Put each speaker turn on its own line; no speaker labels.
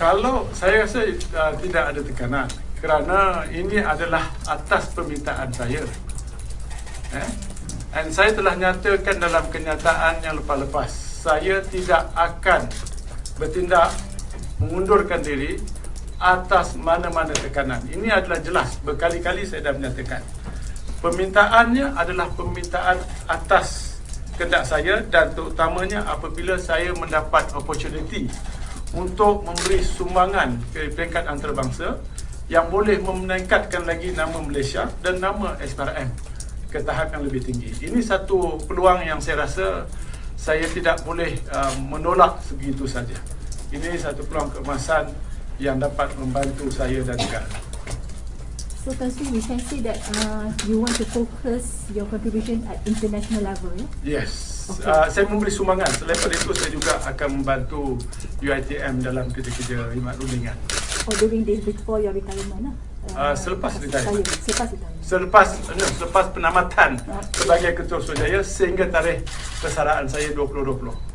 Kalau saya rasa uh, tidak ada tekanan kerana ini adalah atas permintaan saya. Eh? Dan saya telah nyatakan dalam kenyataan yang lepas-lepas, saya tidak akan bertindak mengundurkan diri atas mana-mana tekanan. Ini adalah jelas, berkali-kali saya dah menyatakan. Permintaannya adalah permintaan atas kehendak saya dan terutamanya apabila saya mendapat opportunity untuk memberi sumbangan ke peringkat antarabangsa yang boleh meningkatkan lagi nama Malaysia dan nama SPRM ke tahap yang lebih tinggi. Ini satu peluang yang saya rasa saya tidak boleh uh, menolak sebegitu saja. Ini satu peluang keemasan yang dapat membantu saya dan negara.
So Tan Sri, we can say that uh, you want to focus your contribution at international level, yeah?
Yes.
Okey.
Uh, saya memberi sumbangan. Selain daripada itu, saya juga akan membantu UiTM dalam kerja-kerja khidmat rundingan.
Or during days before your retirement lah?
Uh, selepas retirement.
Selepas retirement.
Selepas no, selepas penamatan sebagai Ketua Suruhanjaya sehingga tarikh persaraan saya 2020.